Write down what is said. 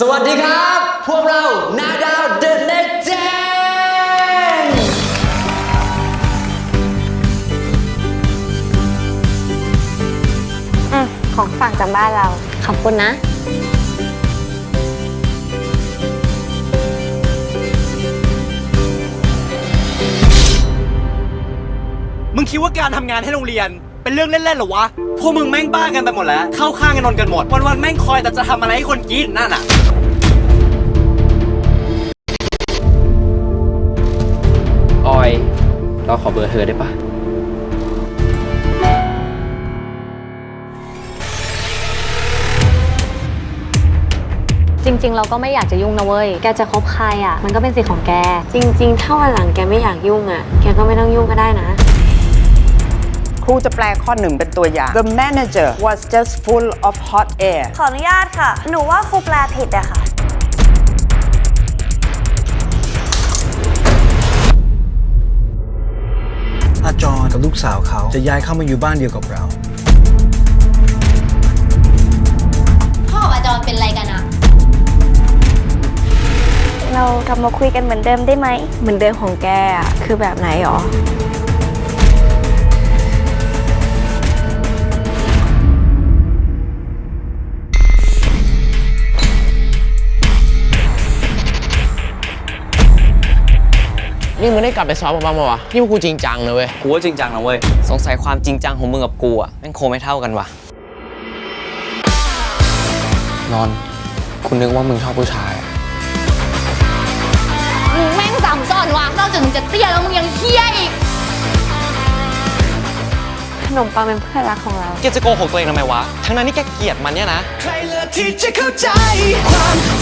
สวัสดีครับ พวกเรานาดาวเดอะเน็กเจนอืมของฝากจากบ้านเรา ขอบคุณนะ มึงคิดว่าการทำงานให้โรงเรียน เป็นเรื่องเล่นๆเหรอวะ พวกมึงแม่งบ้ากันไปหมดแล้ว เข้าข้างกันนนกันหมด วันๆแม่งคอยแต่จะทำอะไรให้คนกินนั่นน่ะ ออย เราขอเบอร์เธอได้ปะจริง ๆ เราก็ไม่อยากจะยุ่งนะเว้ย แกจะคบใครอะ มันก็เป็นสิทธิ์ของแก จริง ๆ ถ้าวันหลังแกไม่อยากยุ่งอะ แกก็ไม่ต้องยุ่งก็ได้นะ ครูจะแปลข้อหนึ่งเป็นตัวอย่าง The manager was just full of hot air ขออนุญาตค่ะ หนูว่าครูแปลผิดอะค่ะ อาจรกับลูกสาวเขาจะย้ายเข้ามาอยู่บ้านเดียวกับเรา พ่อกับอาจารย์เป็นอะไรกันอะเรากลับมาคุยกันเหมือนเดิมได้ไหม เหมือนเดิมของแกอะคือแบบไหนหรอ นี่มึงได้กลับไปซ้อมมาบ้างปะวะนี่พวกกูจริงจังนะเว้ย กูว่าจริงจังนะเว้ย สงสัยความจริงจังของมึงกับกูอะแม่งโคงไม่เท่ากันว่ะ นอน คุณนึกว่ามึงชอบผู้ชายอะมึงแม่งซ้ำซ้อนวะนอกจากมึงจะเตี้ยแล้วมึงยังเฮี้ยอีก ขนมปังเป็นเพื่อนรักของเรา แกจะโกหกตัวเองทำไมวะ ทั้งนั้นที่แกเกลียดมันเนี่ยนะ ใครเลือกที่จะเข้าใจความ